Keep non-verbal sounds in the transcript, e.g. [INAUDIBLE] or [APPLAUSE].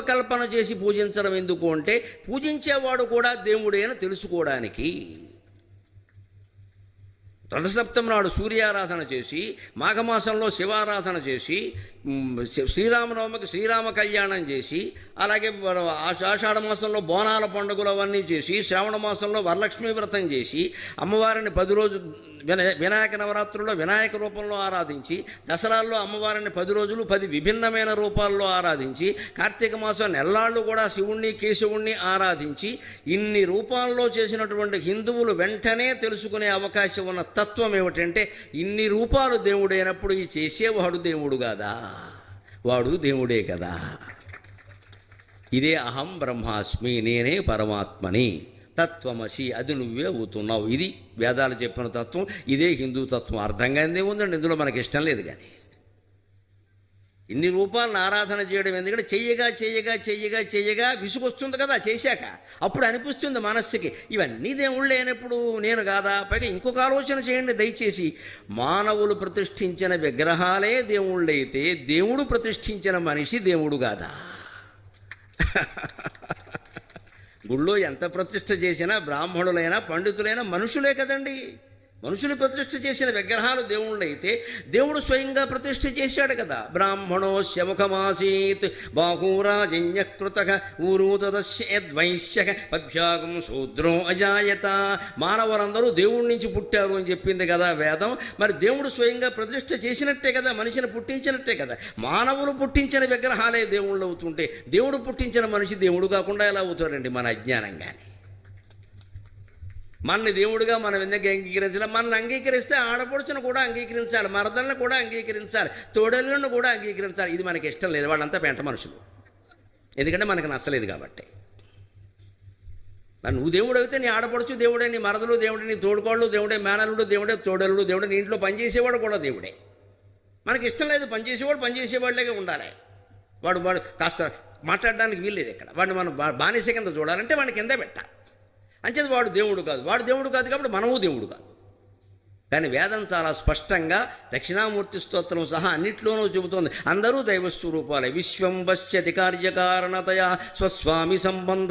కల్పన చేసి పూజించడం ఎందుకు అంటే పూజించేవాడు కూడా దేవుడే అని తెలుసుకోవడానికి. రథసప్తం నాడు సూర్యారాధన చేసి మాఘమాసంలో శివారాధన చేసి శ్రీ- శ్రీరామనవమికి శ్రీరామ కళ్యాణం చేసి అలాగే ఆషాఢ మాసంలో బోనాల పండుగలు అవన్నీ చేసి శ్రావణ మాసంలో వరలక్ష్మీ వ్రతం చేసి అమ్మవారిని పది రోజులు విన వినాయక నవరాత్రుల్లో వినాయక రూపంలో ఆరాధించి దసరాల్లో అమ్మవారిని పది రోజులు పది విభిన్నమైన రూపాల్లో ఆరాధించి కార్తీక మాసం నెల్లాళ్ళు కూడా శివుణ్ణి కేశవుణ్ణి ఆరాధించి ఇన్ని రూపాల్లో చేసినటువంటి హిందువులు వెంటనే తెలుసుకునే అవకాశం ఉన్న తత్వం ఏమిటంటే ఇన్ని రూపాలు దేవుడైనప్పుడు ఈ చేసేవాడు దేవుడు కాదా? వాడు దేవుడే కదా. ఇదే అహం బ్రహ్మాస్మి నేనే పరమాత్మని. తత్వమసి అది నువ్వే అవుతున్నావు. ఇది వేదాలు చెప్పిన తత్వం ఇదే హిందూ తత్వం. అర్థంగానే ఉందండి ఇందులో మనకి ఇష్టం లేదు కానీ. ఇన్ని రూపాలను ఆరాధన చేయడం ఎందుకంటే చెయ్యగా చెయ్యగా చెయ్యగా చెయ్యగా విసుగొస్తుంది కదా చేశాక. అప్పుడు అనిపిస్తుంది మనస్సుకి ఇవన్నీ దేవుళ్ళు లేనప్పుడు నేను కాదా? పైగా ఇంకొక ఆలోచన చేయండి దయచేసి. మానవులు ప్రతిష్ఠించిన విగ్రహాలే దేవుళ్ళైతే దేవుడు ప్రతిష్ఠించిన మనిషి దేవుడు కాదా? [LAUGHS] గుళ్ళో ఎంత ప్రతిష్ట చేసినా బ్రాహ్మణులైనా పండితులైనా మనుషులే కదండి. మనుషులు ప్రతిష్ఠ చేసిన విగ్రహాలు దేవుళ్ళు అయితే దేవుడు స్వయంగా ప్రతిష్ఠ చేశాడు కదా. బ్రాహ్మణో శముఖమాసీత్ బాహూరాజన్యకృత ఊరూతదశ్యద్వైశ్యక పద్భ్యాగం శూద్రో అజాయత. మానవులందరూ దేవుడి నుంచి పుట్టారు అని చెప్పింది కదా వేదం. మరి దేవుడు స్వయంగా ప్రతిష్ఠ చేసినట్టే కదా మనిషిని పుట్టించినట్టే కదా. మానవులు పుట్టించిన విగ్రహాలే దేవుళ్ళు అవుతుంటే దేవుడు పుట్టించిన మనిషి దేవుడు కాకుండా ఎలా అవుతాడండి మన అజ్ఞానంగానే మనని దేవుడిగా మనం ఎందుకు అంగీకరించాలి? మనల్ని అంగీకరిస్తే ఆడపడుచును కూడా అంగీకరించాలి మరదలను కూడా అంగీకరించాలి తోడలను కూడా అంగీకరించాలి. ఇది మనకి ఇష్టం లేదు వాళ్ళంతా పెంట మనుషులు. ఎందుకంటే మనకు నచ్చలేదు కాబట్టి. మరి నువ్వు దేవుడు అయితే నీ ఆడపడుచు దేవుడే నీ మరదలు దేవుడే నీ తోడుకోళ్ళు దేవుడే మేనలుడు దేవుడే తోడలుడు దేవుడే నీ ఇంట్లో పనిచేసేవాడు కూడా దేవుడే. మనకి ఇష్టం లేదు పనిచేసేవాడు పనిచేసేవాళ్ళగా ఉండాలి. వాడు వాడు కాస్త మాట్లాడడానికి వీల్లేదు ఇక్కడ. వాడిని మనం బానిస కింద చూడాలంటే వాడిని కింద పెట్టాలి. అంచేది వాడు దేవుడు కాదు. వాడు దేవుడు కాదు కాబట్టి మనము దేవుడు కాదు. కానీ వేదం చాలా స్పష్టంగా దక్షిణామూర్తి స్తోత్రం సహా అన్నిట్లోనూ చెబుతోంది. అందరూ దైవస్వరూపాలే. విశ్వం పశ్యతి కార్యకారణతయా స్వస్వామి సంబంధ